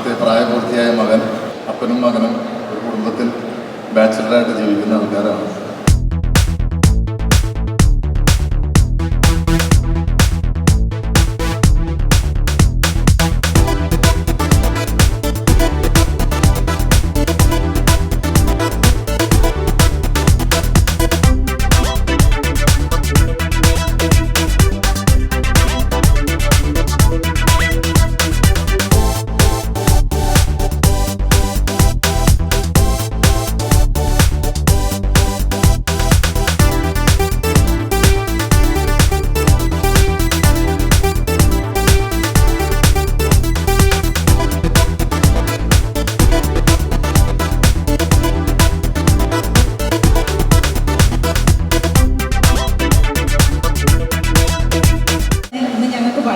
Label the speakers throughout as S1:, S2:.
S1: ആദ്യത്തെ പ്രായപൂർത്തിയായ മകൻ അപ്പനും മകനും ഒരു കുടുംബത്തിൽ ബാച്ചിലറായിട്ട് ജീവിക്കുന്ന ആൾക്കാരാണ്.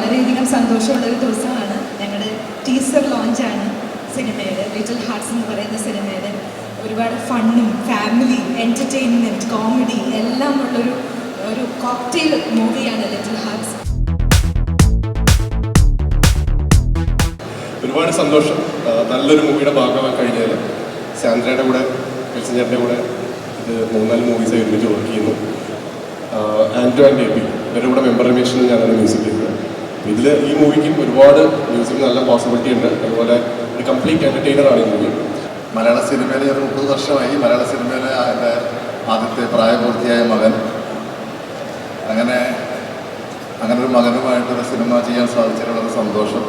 S2: വളരെയധികം സന്തോഷമുള്ള ഒരു ദിവസമാണ് ഞങ്ങളുടെ ടീസർ ലോഞ്ചാണ് സിനിമയുടെ ലിറ്റിൽ ഹാർട്സ് എന്ന് പറയുന്ന സിനിമയുടെ. ഒരുപാട് ഫണ്ണും ഫാമിലി എന്റർടൈൻമെന്റ് കോമഡി എല്ലാം ഉള്ളൊരു ഒരു കോക്ടെയിൽ മൂവിയാണ് ലിറ്റിൽ ഹാർട്സ്
S3: ഒരുപാട് സന്തോഷം. നല്ലൊരു മൂവിയുടെ ഭാഗമായി കഴിഞ്ഞാൽ സാന്ദ്രയുടെ കൂടെ വിൽസഞ്ചേട്ടന്റെ കൂടെ ഇത് മൂന്നാൽ മൂവീസ് ഒരുമിച്ച് വർക്ക് ചെയ്യുന്നു. ആന്റോ ആൻഡ് എ പി ഇവരുടെ കൂടെ മെമ്പർ റിമേഷനിൽ ഞാനാണ് മ്യൂസിക് ചെയ്തത് ഇതിൽ ഈ മൂവിക്കും ഒരുപാട് മ്യൂസിക് നല്ല പോസിബിലിറ്റി ഉണ്ട്. അതുപോലെ ഒരു കംപ്ലീറ്റ് എന്റർടൈനർ ആണ് ഈ മൂവി
S1: മലയാള സിനിമയിൽ ഒരു മുപ്പത് വർഷമായി മലയാള സിനിമയിലെ എന്റെ ആദ്യത്തെ പ്രായപൂർത്തിയായ മകൻ. അങ്ങനെ അങ്ങനെ ഒരു മകനുമായിട്ടൊരു സിനിമ ചെയ്യാൻ സാധിച്ചതിലുള്ള സന്തോഷം.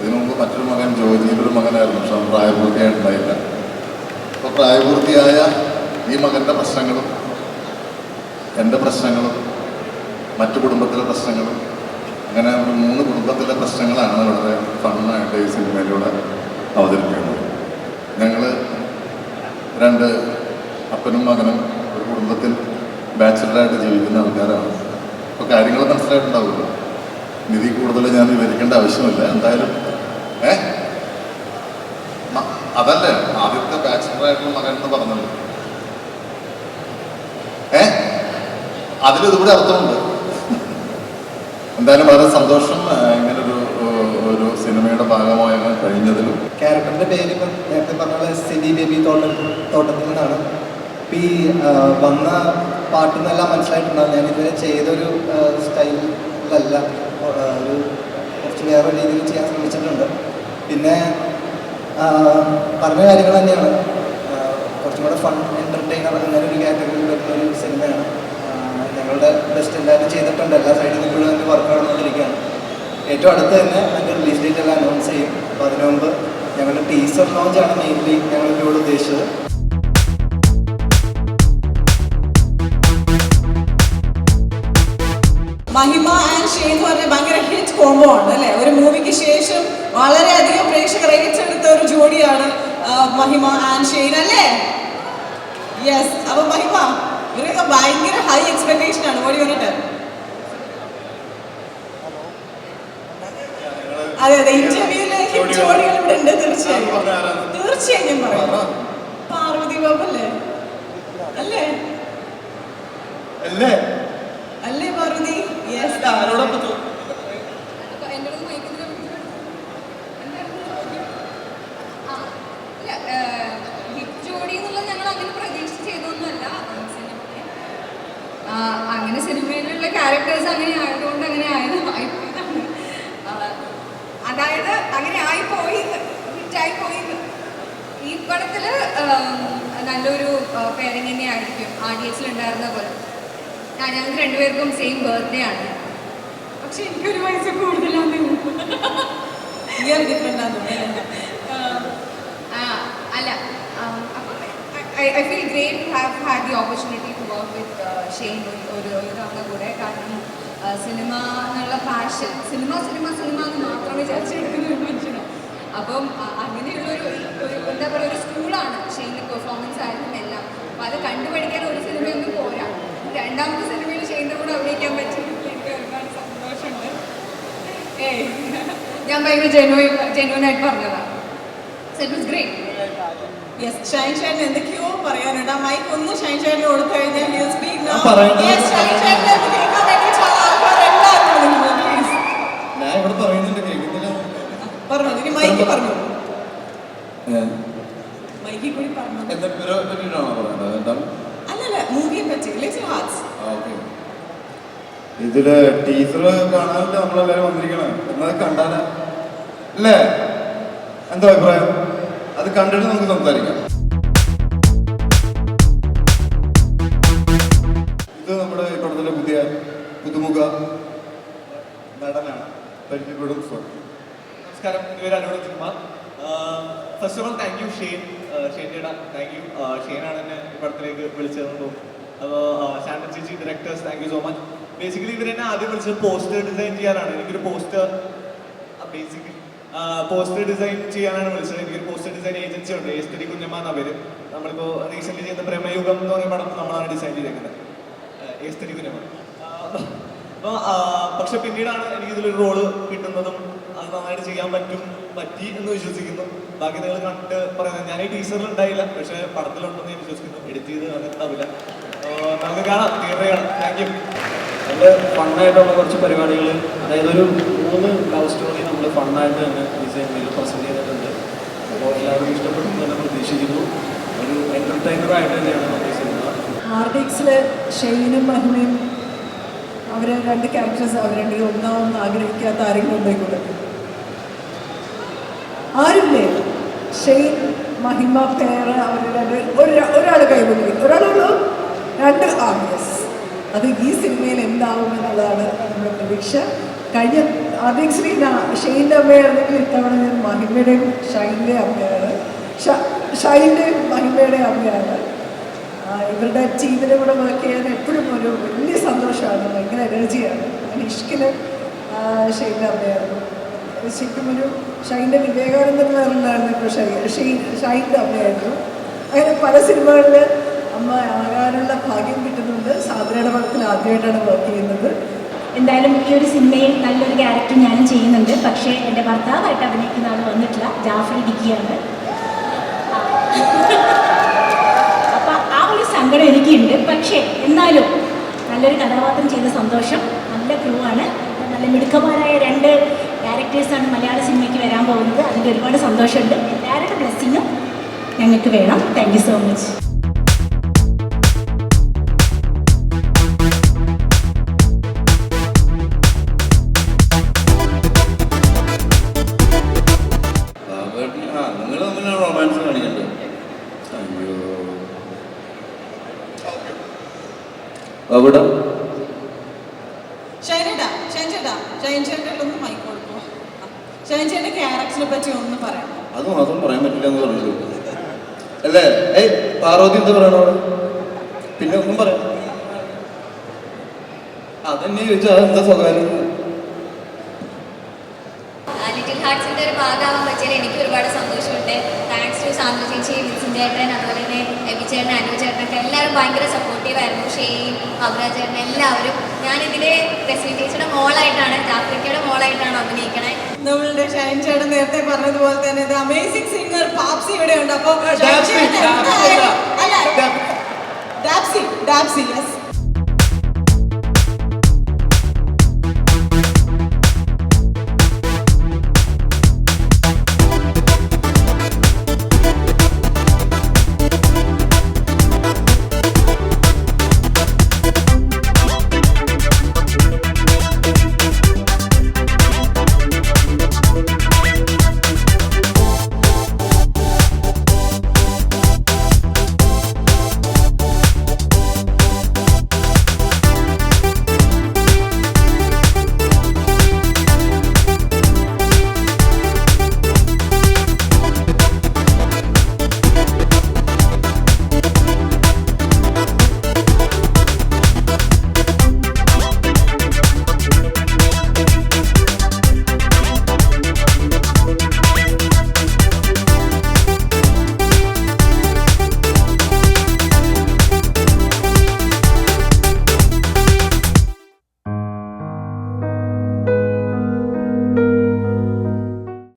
S1: ഇതിനു മുമ്പ് മറ്റൊരു മകൻ ജോജിയുടെ ഒരു മകനായിരുന്നു പക്ഷെ അവൻ പ്രായപൂർത്തിയായിട്ടുണ്ടായില്ല. അപ്പോൾ പ്രായപൂർത്തിയായ ഈ മകന്റെ പ്രശ്നങ്ങളും എന്റെ പ്രശ്നങ്ങളും മറ്റു കുടുംബത്തിലെ പ്രശ്നങ്ങളും അങ്ങനെ ഒരു മൂന്ന് കുടുംബത്തിലെ പ്രശ്നങ്ങളാണ് വളരെ ഫണ്ണായിട്ട് ഈ സിനിമയിലൂടെ അവതരിപ്പിക്കുന്നത്. ഞങ്ങൾ രണ്ട് അപ്പനും മകനും ഒരു കുടുംബത്തിൽ ബാച്ചിലറായിട്ട് ജീവിക്കുന്ന ആൾക്കാരാണ്. അപ്പോൾ കാര്യങ്ങൾ മനസ്സിലായിട്ടുണ്ടാവുമല്ലോ. നിധി കൂടുതൽ ഞാൻ വിവരിക്കേണ്ട ആവശ്യമില്ല. എന്തായാലും ഏ? അതല്ലേ ആദ്യത്തെ ബാച്ചിലറായിട്ടുള്ള മകൻ എന്ന് പറഞ്ഞത് ഏ? അതിലിതുകൂടെ അർത്ഥമുണ്ട്. എന്തായാലും വളരെ സന്തോഷം ഇങ്ങനെ ഇങ്ങനൊരു ഒരു സിനിമയുടെ ഭാഗമായ കഴിഞ്ഞതിലും.
S4: ക്യാരക്ടറിന്റെ പേര് ഇപ്പം നേരത്തെ പറഞ്ഞ സിനി ബേബി തോട്ടം തോട്ടത്തിൽ നിന്നാണ് ഈ വന്ന പാട്ടിൽ നിന്നെല്ലാം മനസ്സിലായിട്ടുണ്ടാവും. ഞാൻ ഇതുവരെ ചെയ്തൊരു സ്റ്റൈലിലല്ല ഒരു കുറച്ച് വേറെ രീതിയിൽ ചെയ്യാൻ ശ്രമിച്ചിട്ടുണ്ട്. പിന്നെ പറഞ്ഞ കാര്യങ്ങൾ തന്നെയാണ്. കുറച്ചും കൂടെ ഫൺ എന്റർടൈനർ അങ്ങനെ ഒരു കാറ്റഗറിയിൽ വരുന്ന ഒരു സിനിമയാണ്. ഞങ്ങളുടെ ബെസ്റ്റ് എല്ലാവരും ചെയ്തിട്ടുണ്ട്. എല്ലാ സൈഡിൽ നിന്നും കൂടെ വർക്ക് നടന്നുകൊണ്ടിരിക്കുകയാണ്. ഏറ്റവും അടുത്ത് തന്നെ അതിന്റെ റിലീസ് ഡേറ്റ് എല്ലാം അനൗൺസ് ചെയ്യും. അപ്പോൾ അതിനു മുമ്പ് ഞങ്ങളുടെ ടീസർ ലോഞ്ചാണ് മെയിൻലി ഞങ്ങൾ ഇവിടെ ഉദ്ദേശിച്ചത്.
S2: മഹിമ ആൻഡ് ഷേ എന്ന് പറഞ്ഞ ഭയങ്കര ഹിറ്റ് കോംബോ ആണ് അല്ലേ? ഒരു മൂവിക്ക് ശേഷം വളരെയധികം പ്രേക്ഷകർ ഏറ്റെടുത്ത ഒരു ജോഡിയാണ് മഹിമ ആൻഡ് ഷെയ്ൻ അല്ലേ? യെസ് അപ്പൊ മഹിമ ഇവരൊക്കെ ഭയങ്കര ഹൈ എക്സ്പെക്ടേഷൻ ആണ്. ഓടി വന്നിട്ട് അതെ അതെ. ഇന്റർവ്യൂൽ ഇവിടെ ഉണ്ട് തീർച്ചയായും. തീർച്ചയായും ഞാൻ പറയാം. പാർവതി ബാബു അല്ലേ? അല്ലേ?
S4: അല്ലേ
S2: അല്ലേ പാർവതി. യെസ്
S5: ഹിറ്റ് ജോഡി എന്നുള്ളത് ഞങ്ങൾ അങ്ങനെ പ്രതീക്ഷിച്ച് ചെയ്തൊന്നുമല്ല സിനിമയെ ആ, അങ്ങനെ സിനിമയിലുള്ള ക്യാരക്ടേഴ്സ് അങ്ങനെ ആയതുകൊണ്ട് അങ്ങനെ ആയത് ആയിപ്പോയതാണ് അതായത് അങ്ങനെ ആയിപ്പോയി ഹിറ്റായി പോയി ഈ പടത്തിൽ നല്ലൊരു പേരിങ് തന്നെ ആയിരിക്കും. ആഡിയൻസിൽ ഉണ്ടായിരുന്ന പോലെ. ഞാൻ ഞങ്ങൾക്ക് രണ്ടുപേർക്കും സെയിം ബർത്ത്ഡേ ആണ്. പക്ഷെ എനിക്കൊരു വയസ്സ് കൂടുതലാണ്
S2: ഇയർ ഡിഫറെന്റ് ആണ് തോന്നുന്നു
S5: ആ, അല്ല um, അപ്പം I feel great to have had the opportunity to work with Shane ഒരു ഒരു ഒരു തവണ കൂടെ. കാരണം സിനിമ എന്നുള്ള പാഷൻ സിനിമ സിനിമ സിനിമ എന്ന് മാത്രം വിചാരിച്ചെടുക്കുന്ന ഒരു അപ്പം അങ്ങനെയുള്ളൊരു എന്താ പറയുക ഒരു സ്കൂളാണ് ഷെയ്ന്റെ പെർഫോമൻസ് ആയാലും എല്ലാം. അപ്പം അത് കണ്ടുപഠിക്കാൻ ഒരു സിനിമയൊന്നും പോരാ. രണ്ടാമത്തെ സിനിമയിൽ ഷെയ്ന്റെ കൂടെ അഭിനയിക്കാൻ പറ്റും. സന്തോഷമുണ്ട്. ഏയ് ഞാൻ ഭയങ്കര ജെനുവൻ ജെനുവനായിട്ട് പറഞ്ഞതാണ് it great
S2: yes Shine Shine എന്തൊക്കെയോ പറയാനുണ്ട്. ആ മൈക്ക് ഒന്ന് ഷൈൻ ഷൈൻ കൊടുത്തു കഴിഞ്ഞാൽ പറഞ്ഞു ഇനി മൈക്ക് പറഞ്ഞു.
S6: ഇതിൽ ടീച്ചർ കാണാനില്ല നമ്മളെല്ലാരും വന്നിരിക്കണം. എന്നാ കണ്ടാലേ എന്താ അഭിപ്രായം? അത് കണ്ടിട്ട് നമുക്ക് സംസാരിക്കാം. ഇത് നമ്മുടെ പടത്തിലെ പുതിയ പുതുമുഖ നടനാണ്. പരിചയപ്പെടും
S7: നമസ്കാരം. പേര് Anurodh Kumar first of all thank you Shane Shane ചേട്ടാ താങ്ക് യു ഷെയ്നാണ് എന്നെ ഈ പടത്തിലേക്ക് വിളിച്ചതെന്ന്. അപ്പോൾ ശാന്ത ചേച്ചി directors thank you so much basically ഇവരെന്നെ ആദ്യം വിളിച്ചത് പോസ്റ്റർ ഡിസൈൻ ചെയ്യാനാണ്. എനിക്കൊരു പോസ്റ്റർ ബേസിക്കലി പോസ്റ്റർ ഡിസൈൻ ചെയ്യാനാണ് വിളിച്ചത്. എനിക്കൊരു പോസ്റ്റർ ഡിസൈൻ ഏജൻസി ഉണ്ട്. എസ്തരി കുഞ്ഞമ്മ പേര്. നമ്മളിപ്പോൾ റീസെന്റ് ചെയ്ത പ്രേമയുഗം എന്ന് പറയുന്ന പടം നമ്മളാണ് ഡിസൈൻ ചെയ്തേക്കുന്നത്. എസ്തരി കുഞ്ഞമ്മ. അപ്പോൾ പക്ഷെ പിന്നീടാണ് എനിക്ക് ഇതിലൊരു റോൾ കിട്ടുന്നതും അത് നന്നായിട്ട് ചെയ്യാൻ പറ്റും പറ്റി എന്ന് വിശ്വസിക്കുന്നു. ബാക്കി നിങ്ങൾ കണ്ടിട്ട് പറയുന്നത് ഞാൻ ഈ ടീച്ചറിൽ ഉണ്ടായില്ല. പക്ഷെ പടത്തിലുണ്ടെന്ന് ഞാൻ വിശ്വസിക്കുന്നു. എഡിറ്റ് ചെയ്ത് അതുണ്ടാവില്ല നമുക്ക് കാണാം. തീർച്ചയാണ് താങ്ക് യു
S8: നല്ല ഫണ്ണായിട്ടുള്ള കുറച്ച് പരിപാടികൾ അതായത് ഒരു മൂന്ന് ലവ് സ്റ്റോറി നമ്മൾ ഫണ്ണായിട്ട് തന്നെ ഡിസൈൻ ചെയ്ത് പ്രസന്റ് ചെയ്തിട്ടുണ്ട്. അപ്പോൾ എല്ലാവരും ഇഷ്ടപ്പെടുന്നു തന്നെ പ്രതീക്ഷിക്കുന്നു. ഒരു എന്റർടൈനർ ആയിട്ട് തന്നെയാണ് നമ്മുടെ സിനിമ
S9: ആർഡിക്സിൽ ഷെയ്നും മഹിമയും അവർ രണ്ട് ക്യാരക്ടേഴ്സ് അവർ രണ്ടുപേരും ഒന്നാവും ആഗ്രഹിക്കാത്ത ആരെങ്കിലും ഉണ്ടായിക്കൊണ്ട് ആരുമില്ലേ? ഷെയ്ൻ മഹിമ പേര് അവരുടെ ഒരു ഒരാൾ കൈവക്കി ഒരാളുള്ളൂ രണ്ട് ആർഡിയസ് അത് ഈ സിനിമയിൽ എന്താവും എന്നുള്ളതാണ് നമ്മുടെ പ്രതീക്ഷ. കഴിഞ്ഞ ആദ്യം ശ്രീ ഷെയിന്റെ അമ്മയായിരുന്നെങ്കിൽ ഇത്തവണ ഞാൻ മഹിമയുടെയും ഷൈന്റെ അമ്മയാണ്. ഷൈന്റെയും മഹിമയുടെയും അമ്മയാണ്. ഇവരുടെ ജീവിതം കൂടെ വർക്ക് ചെയ്യാൻ എപ്പോഴും ഒരു വലിയ സന്തോഷമാണ് ഭയങ്കര എനർജിയാണ്. ഇഷ്കിന് ഷെയിന്റെ അമ്മയായിരുന്നു ശരിക്കും ഒരു ഷൈന്റെ വിവേകാനന്ദൻ വേറുണ്ടായിരുന്നു ഇപ്പോൾ ഷൈന്റെ അമ്മയായിരുന്നു. അങ്ങനെ പല സിനിമകളിൽ അമ്മ ആകാനുള്ള ഭാഗ്യം കിട്ടുന്നുണ്ട്. സാധനയുടെ പടത്തിൽ ആദ്യമായിട്ടാണ് വർക്ക് ചെയ്യുന്നത്.
S10: എന്തായാലും ഈ ഒരു സിനിമയിൽ നല്ലൊരു ക്യാരക്ടർ ഞാനും ചെയ്യുന്നുണ്ട്. പക്ഷേ എന്റെ ഭർത്താവായിട്ട് അഭിനയിക്കുന്ന ആൾ വന്നിട്ടില്ല. ജാഫർ ഡിക്കിയാണ് അപ്പം ആ ഒരു സങ്കടം എനിക്കുണ്ട്. പക്ഷേ എന്നാലും നല്ലൊരു കഥാപാത്രം ചെയ്ത സന്തോഷം. നല്ല ക്രൂ ആണ്. നല്ല മിടുക്കന്മാരായ രണ്ട് ക്യാരക്ടേഴ്സാണ് മലയാള സിനിമയ്ക്ക് വരാൻ പോകുന്നത്. അതിന്റെ ഒരുപാട് സന്തോഷമുണ്ട്. എല്ലാവരുടെ ബ്ലെസ്സിങ്ങും ഞങ്ങൾക്ക് വേണം. താങ്ക് സോ മച്ച്
S9: ഒന്ന്
S6: അതും അതും പറയാൻ പറ്റില്ല എന്ന് പറഞ്ഞു അല്ലേ? ഏയ് പാർവതി എന്ത് പറയണോ അവിടെ? പിന്നെ ഒന്നും പറയാം അതെന്നെ ചോദിച്ചാൽ അതെന്താ സ്വകാര്യം?
S11: ലിറ്റിൽ ഹാർട്സിന്റെ ഒരു ഭാഗമാവാൻ പറ്റിയാൽ എനിക്ക് ഒരുപാട് സന്തോഷമുണ്ട്. താങ്ക്സ് ടു സാന്തു ചേച്ചി ചേട്ടൻ അതുപോലെ ചേട്ടൻ അനു ചേട്ടനൊക്കെ എല്ലാവരും ഭയങ്കര സപ്പോർട്ടീവ് ആയിരുന്നു. ഷെയ്ൻ അവര ചേട്ടൻ എല്ലാവരും. ഞാൻ ഇതിലെ രശ്മി ചേച്ചിയുടെ മോളായിട്ടാണ് ആഫ്രിക്കയുടെ മോളായിട്ടാണ് അഭിനയിക്കണേ.
S9: നമ്മളുടെ ഷൈൻ ചേട്ടൻ നേരത്തെ പറഞ്ഞതുപോലെ തന്നെ ഇത് അമേസിംഗ് സിംഗർ പാപ്സി ഇവിടെ ഉണ്ട് അപ്പോൾ. അല്ല ഡാപ്സി ഡാപ്സി യെസ്